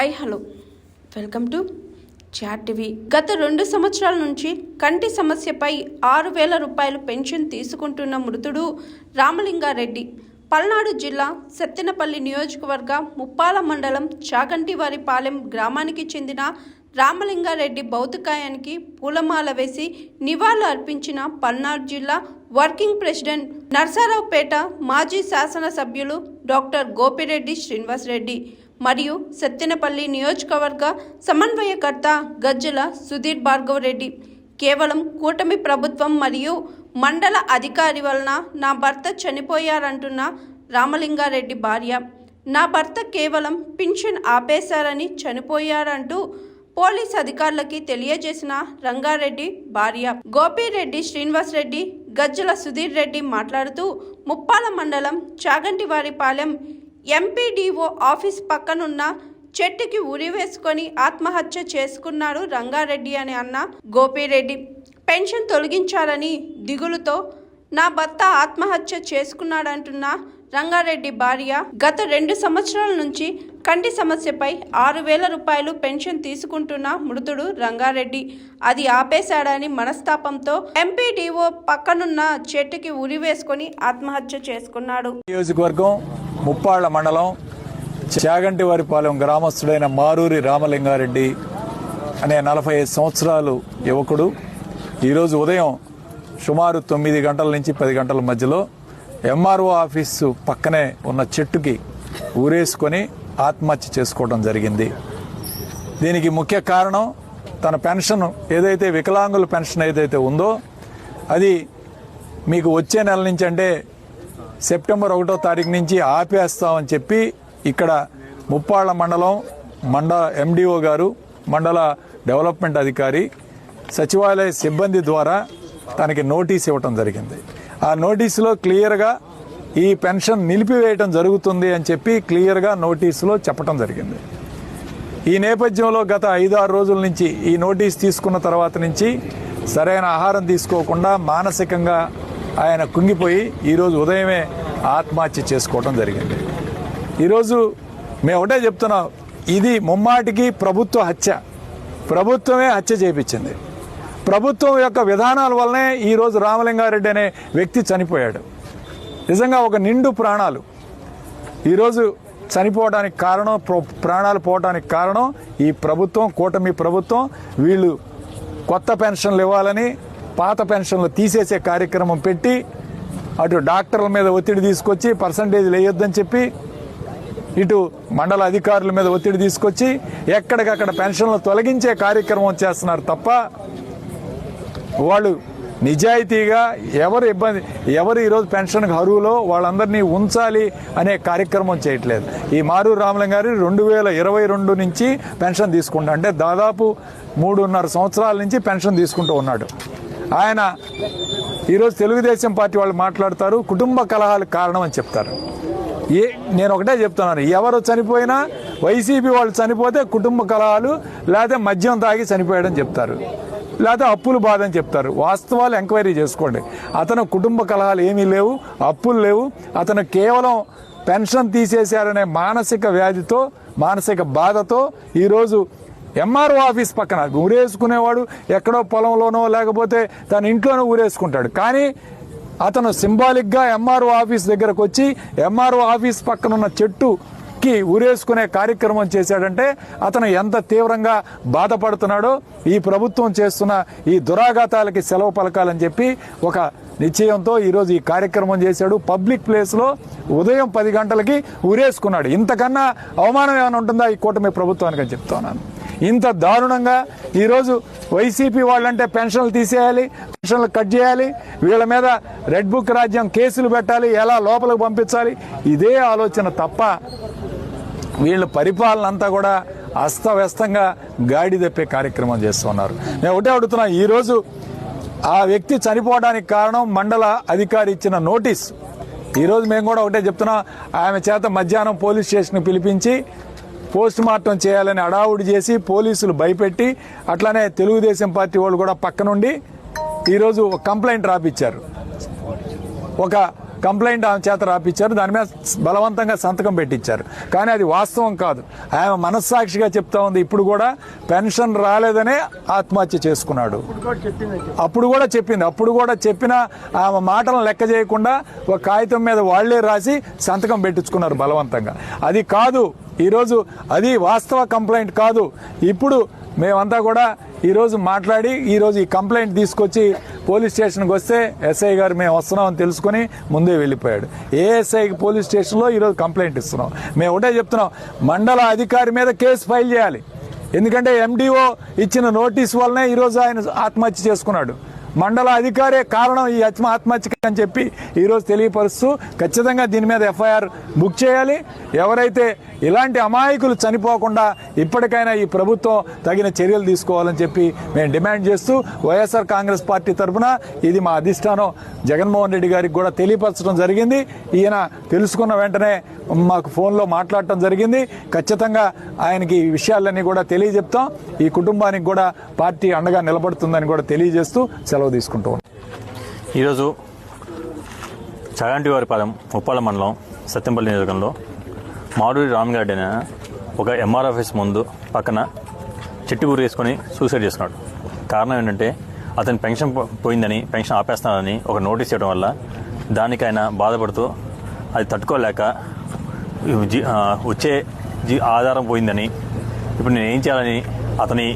Hi hello. Welcome to chat TV. గత రెండు సంవత్సరాల నుంచి కంటి సమస్యపై ఆరు వేల రూపాయలు పెన్షన్ తీసుకుంటున్న మృతుడు రామలింగారెడ్డి. పల్నాడు జిల్లా సత్తెనపల్లి నియోజకవర్గ ముప్పాల మండలం చాగంటివారిపాలెం గ్రామానికి చెందిన రామలింగారెడ్డి భౌతికాయానికి పూలమాల వేసి నివాళులు అర్పించిన పల్నాడు జిల్లా వర్కింగ్ ప్రెసిడెంట్ నర్సారావుపేట మాజీ శాసనసభ్యులు డాక్టర్ గోపిరెడ్డి శ్రీనివాసరెడ్డి. మరియు సత్తెనపల్లి నియోజకవర్గ సమన్వయకర్త గజ్జల సుధీర్ భార్గవ్ రెడ్డి. కేవలం కూటమి ప్రభుత్వం మరియు మండల అధికారి వలన నా భర్త చనిపోయారంటున్న రామలింగారెడ్డి భార్య. నా భర్త కేవలం పింఛన్ ఆపేశారని చనిపోయారంటూ పోలీస్ అధికారులకి తెలియజేసిన రంగారెడ్డి భార్య. గోపిరెడ్డి శ్రీనివాస్ రెడ్డి గజ్జల సుధీర్ రెడ్డి మాట్లాడుతూ ముప్పాల మండలం చాగంటివారిపాలెం ఎంపీడీఓ ఆఫీస్ పక్కనున్న చెట్టుకి ఉరి వేసుకొని ఆత్మహత్య చేసుకున్నాడు రంగారెడ్డి అని అన్న గోపిరెడ్డి. పెన్షన్ తొలగించాలని దిగులుతో నా భర్త ఆత్మహత్య చేసుకున్నాడంటున్న రంగారెడ్డి భార్య గత రెండు సంవత్సరాల నుంచి కంటి సమస్యపై ఆరు వేల రూపాయలు పెన్షన్ తీసుకుంటున్న మృతుడు రంగారెడ్డి. అది ఆపేశాడని మనస్తాపంతో ఎంపీడీఓ పక్కనున్న చెట్టుకి ఉరి వేసుకొని ఆత్మహత్య చేసుకున్నాడు. నియోజకవర్గం ముప్పాళ్ళ మండలం చాగంటివారిపాలెం గ్రామస్తుడైన మారూరి రామలింగారెడ్డి అనే నలభై ఐదు సంవత్సరాలు యువకుడు. ఈరోజు ఉదయం సుమారు తొమ్మిది గంటల నుంచి పది గంటల మధ్యలో ఎంఆర్ఓ ఆఫీసు పక్కనే ఉన్న చెట్టుకి ఊరేసుకొని ఆత్మహత్య చేసుకోవడం జరిగింది. దీనికి ముఖ్య కారణం తన పెన్షన్ ఏదైతే వికలాంగుల పెన్షన్ ఏదైతే ఉందో అది మీకు వచ్చే నెల నుంచి అంటే సెప్టెంబర్ ఒకటో తారీఖు నుంచి ఆపేస్తామని చెప్పి ఇక్కడ ముప్పాళ్ళ మండలం మండ ఎండిఓ గారు మండల డెవలప్మెంట్ అధికారి సచివాలయ సిబ్బంది ద్వారా తనకి నోటీస్ ఇవ్వటం జరిగింది. ఆ నోటీసులో క్లియర్గా ఈ పెన్షన్ నిలిపివేయటం జరుగుతుంది అని చెప్పి క్లియర్గా నోటీసులో చెప్పటం జరిగింది. ఈ నేపథ్యంలో గత ఐదారు రోజుల నుంచి ఈ నోటీస్ తీసుకున్న తర్వాత నుంచి సరైన ఆహారం తీసుకోకుండా మానసికంగా ఆయన కుంగిపోయి ఈరోజు ఉదయమే ఆత్మహత్య చేసుకోవడం జరిగింది. ఈరోజు మేము ఒకటే చెప్తున్నాం ఇది ముమ్మాటికి ప్రభుత్వ హత్య. ప్రభుత్వమే హత్య చేపించింది. ప్రభుత్వం యొక్క విధానాల వల్లనే ఈరోజు రామలింగారెడ్డి అనే వ్యక్తి చనిపోయాడు. నిజంగా ఒక నిండు ప్రాణాలు. ఈరోజు చనిపోవడానికి కారణం ప్ర- ప్రాణాలు పోవడానికి కారణం ఈ ప్రభుత్వం కూటమి ప్రభుత్వం. వీళ్ళు కొత్త పెన్షన్లు ఇవ్వాలని పాత పెన్షన్లు తీసేసే కార్యక్రమం పెట్టి అటు డాక్టర్ల మీద ఒత్తిడి తీసుకొచ్చి పర్సంటేజ్లు వేయొద్దని చెప్పి ఇటు మండల అధికారుల మీద ఒత్తిడి తీసుకొచ్చి ఎక్కడికక్కడ పెన్షన్లు తొలగించే కార్యక్రమం చేస్తున్నారు తప్ప వాళ్ళు నిజాయితీగా ఎవరు ఇబ్బంది ఎవరు ఈరోజు పెన్షన్కి అరువులో వాళ్ళందరినీ ఉంచాలి అనే కార్యక్రమం చేయట్లేదు. ఈ మారు రామలింగ గారు రెండు వేల ఇరవై రెండు నుంచి పెన్షన్ తీసుకుంటా అంటే దాదాపు మూడున్నర సంవత్సరాల నుంచి పెన్షన్ తీసుకుంటూ ఉన్నాడు. ఆయన ఈరోజు తెలుగుదేశం పార్టీ వాళ్ళు మాట్లాడతారు కుటుంబ కలహాలు కారణం అని చెప్తారు. ఏ నేను ఒకటే చెప్తున్నాను ఎవరు చనిపోయినా వైసీపీ వాళ్ళు చనిపోతే కుటుంబ కలహాలు లేకపోతే మద్యం తాగి చనిపోయాడని చెప్తారు లేకపోతే అప్పులు బాధ అని చెప్తారు. వాస్తవాలు ఎంక్వైరీ చేసుకోండి. అతను కుటుంబ కలహాలు ఏమీ లేవు అప్పులు లేవు. అతను కేవలం పెన్షన్ తీసేశారనే మానసిక వ్యాధితో మానసిక బాధతో ఈరోజు ఎంఆర్ఓ ఆఫీస్ పక్కన. ఊరేసుకునేవాడు ఎక్కడో పొలంలోనో లేకపోతే తన ఇంట్లోనో ఊరేసుకుంటాడు. కానీ అతను సింబాలిక్గా ఎంఆర్ఓ ఆఫీస్ దగ్గరకు వచ్చి ఎంఆర్ఓ ఆఫీస్ పక్కన ఉన్న చెట్టుకి ఊరేసుకునే కార్యక్రమం చేశాడంటే అతను ఎంత తీవ్రంగా బాధపడుతున్నాడో ఈ ప్రభుత్వం చేస్తున్న ఈ దురాఘాతాలకి సెలవు పలకాలని చెప్పి ఒక నిశ్చయంతో ఈరోజు ఈ కార్యక్రమం చేశాడు. పబ్లిక్ ప్లేస్లో ఉదయం పది గంటలకి ఊరేసుకున్నాడు. ఇంతకన్నా అవమానం ఏమైనా ఉంటుందా ఈ కూటమి ప్రభుత్వానికి అని చెప్తున్నాను. ఇంత దారుణంగా ఈరోజు వైసీపీ వాళ్ళంటే పెన్షన్లు తీసేయాలి పెన్షన్లు కట్ చేయాలి వీళ్ళ మీద రెడ్ బుక్ రాజ్యం కేసులు పెట్టాలి ఎలా లోపలికి పంపించాలి ఇదే ఆలోచన తప్ప వీళ్ళ పరిపాలన అంతా కూడా అస్తవ్యస్తంగా గాడి తెప్పే కార్యక్రమం చేస్తున్నారు. నేను ఒకటే అడుగుతున్నా ఈరోజు ఆ వ్యక్తి చనిపోవడానికి కారణం మండల అధికారి ఇచ్చిన నోటీస్. ఈరోజు మేము కూడా ఒకటే చెప్తున్నాం ఆమె చేత మధ్యాహ్నం పోలీస్ స్టేషన్కి పిలిపించి పోస్ట్ మార్టం చేయాలని అడావుడి చేసి పోలీసులు భయపెట్టి అట్లానే తెలుగుదేశం పార్టీ వాళ్ళు కూడా పక్క నుండి ఈరోజు ఒక కంప్లైంట్ రాపిచ్చారు. ఒక కంప్లైంట్ ఆమె చేత రాపిచ్చారు. దాని మీద బలవంతంగా సంతకం పెట్టించారు కానీ అది వాస్తవం కాదు. ఆమె మనస్సాక్షిగా చెప్తా ఉంది. ఇప్పుడు కూడా పెన్షన్ రాలేదనే ఆత్మహత్య చేసుకున్నాడు. అప్పుడు కూడా చెప్పింది. అప్పుడు కూడా చెప్పిన ఆమె మాటలను లెక్క చేయకుండా ఒక కాగితం మీద వాళ్ళే రాసి సంతకం పెట్టించుకున్నారు బలవంతంగా. అది కాదు. ఈరోజు అది వాస్తవ కంప్లైంట్ కాదు. ఇప్పుడు మేమంతా కూడా ఈరోజు మాట్లాడి ఈరోజు ఈ కంప్లైంట్ తీసుకొచ్చి పోలీస్ స్టేషన్కి వస్తే ఎస్ఐ గారు మేము వస్తున్నామని తెలుసుకుని ముందే వెళ్ళిపోయాడు. ఏఎస్ఐకి పోలీస్ స్టేషన్లో ఈరోజు కంప్లైంట్ ఇస్తున్నాం. మేము ఒకటే చెప్తున్నాం మండల అధికారి మీద కేసు ఫైల్ చేయాలి. ఎందుకంటే ఎండిఓ ఇచ్చిన నోటీస్ వల్లనే ఈరోజు ఆయన ఆత్మహత్య చేసుకున్నాడు. మండల అధికారే కారణం ఈ ఆత్మ ఆత్మహత్యకి అని చెప్పి ఈరోజు తెలియపరుస్తూ ఖచ్చితంగా దీని మీద ఎఫ్ఐఆర్ బుక్ చేయాలి. ఎవరైతే ఇలాంటి అమాయకులు చనిపోకుండా ఇప్పటికైనా ఈ ప్రభుత్వం తగిన చర్యలు తీసుకోవాలని చెప్పి మేము డిమాండ్ చేస్తూ వైఎస్ఆర్ కాంగ్రెస్ పార్టీ తరఫున ఇది మా అధిష్టానం. జగన్మోహన్ రెడ్డి గారికి కూడా తెలియపరచడం జరిగింది. ఈయన తెలుసుకున్న వెంటనే మాకు ఫోన్లో మాట్లాడటం జరిగింది. ఖచ్చితంగా ఆయనకి ఈ విషయాలన్నీ కూడా తెలియజెప్తాం. ఈ కుటుంబానికి కూడా పార్టీ అండగా నిలబడుతుందని కూడా తెలియజేస్తూ సెలవు తీసుకుంటూ ఈరోజు ఈరోజు చగంటివారిపాలెం ఉప్పాల మండలం సత్యంపల్లి నియోజకంలో మాడూరి రామగారెడ్డి అనే ఒక ఎంఆర్ ఆఫీస్ ముందు పక్కన చెట్టు ఊరు వేసుకొని సూసైడ్ చేస్తున్నాడు. కారణం ఏంటంటే అతని పెన్షన్ పోయిందని పెన్షన్ ఆపేస్తానని ఒక నోటీస్ ఇవ్వడం వల్ల దానికి ఆయన బాధపడుతూ అది తట్టుకోలేక జీ- వచ్చే జీ ఆధారం పోయిందని ఇప్పుడు నేను ఏం చేయాలని అతని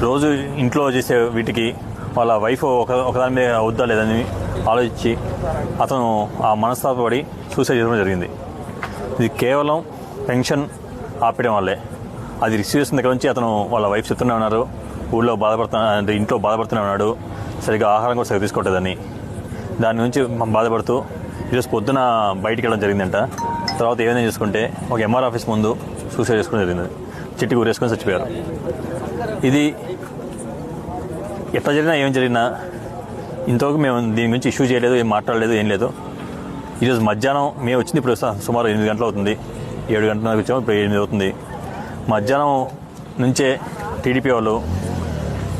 రోజు ఇంట్లో చేసే వీటికి వాళ్ళ వైఫ్ ఒక ఒకదాని మీద వద్దా లేదని ఆలోచించి అతను ఆ మనస్తాపడి సూసైడ్ చేయడం జరిగింది. ఇది కేవలం పెన్షన్ ఆపేయడం వల్లే. అది రిసీవ్ చేసిన దగ్గర నుంచి అతను వాళ్ళ వైఫ్ చెప్తూనే ఉన్నారు. ఊళ్ళో బాధపడుతున్నా అంటే ఇంట్లో బాధపడుతూనే ఉన్నాడు. సరిగ్గా ఆహారం కూడా సరిగ్గా తీసుకోవట్లేదని. దాని నుంచి బాధపడుతూ ఈరోజు పొద్దున బయటికి వెళ్ళడం జరిగిందంట. తర్వాత ఏమైనా చేసుకుంటే ఒక ఎంఆర్ ఆఫీస్ ముందు సూసైడ్ చేసుకోవడం జరిగింది. చెట్టు ఊరేసుకొని చచ్చిపోయారు. ఇది ఎట్లా జరిగినా ఏం జరిగినా ఇంతవరకు మేము దీని గురించి ఇష్యూ చేయలేదు ఏం మాట్లాడలేదు ఏం లేదు. ఈరోజు మధ్యాహ్నం మేము వచ్చింది ఇప్పుడు సుమారు ఎనిమిది గంటలు అవుతుంది. ఏడు గంటలకు వచ్చాము ఇప్పుడు ఎనిమిది అవుతుంది. మధ్యాహ్నం నుంచే టీడీపీ వాళ్ళు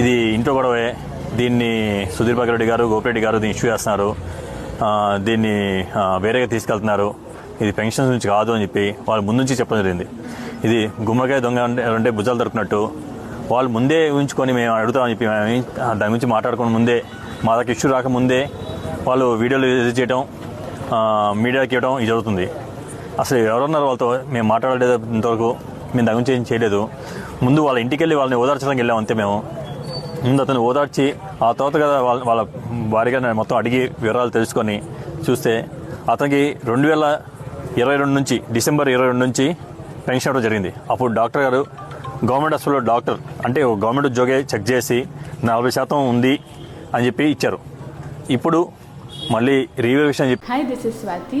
ఇది ఇంట్లో గొడవే. దీన్ని సుధీర్ రెడ్డి గారు గోపిరెడ్డి గారు దీన్ని ఇష్యూ చేస్తున్నారు. దీన్ని వేరేగా తీసుకెళ్తున్నారు. ఇది పెన్షన్ నుంచి కాదు అని చెప్పి వాళ్ళు ముందు నుంచి చెప్పడం జరిగింది. ఇది గుమ్మడికాయ దొంగ అంటే భుజాలు దొరికినట్టు. వాళ్ళు ముందే ఉంచుకొని మేము అడుగుతామని చెప్పి దాని గురించి మాట్లాడుకుని ముందే మా దగ్గర ఇష్యూ రాకముందే వాళ్ళు వీడియోలు రిలీజ్ చేయడం మీడియాకి ఇవ్వడం ఇది జరుగుతుంది. అసలు ఎవరున్నారు వాళ్ళతో? మేము మాట్లాడలేదు ఇంతవరకు. మేము దగ్గర గురించి ఏం చేయలేదు. ముందు వాళ్ళ ఇంటికి వెళ్ళి వాళ్ళని ఓదార్చడానికి వెళ్ళాం అంతే మేము. ముందు అతను ఓదార్చి ఆ తర్వాత కదా వాళ్ళ వాళ్ళ భార్యగా నేను మొత్తం అడిగి వివరాలు తెలుసుకొని చూస్తే అతనికి రెండు వేల ఇరవై రెండు నుంచి డిసెంబర్ ఇరవై రెండు నుంచి పెన్షన్ అవడం జరిగింది. అప్పుడు డాక్టర్ గారు గవర్నమెంట్ హాస్పిటల్లో డాక్టర్ అంటే గవర్నమెంట్ ఉద్యోగే చెక్ చేసి నలభై శాతం ఉంది అని చెప్పి ఇచ్చారు. ఇప్పుడు మళ్ళీ రీవెరిఫికేషన్ చెప్పి hi this is Swathi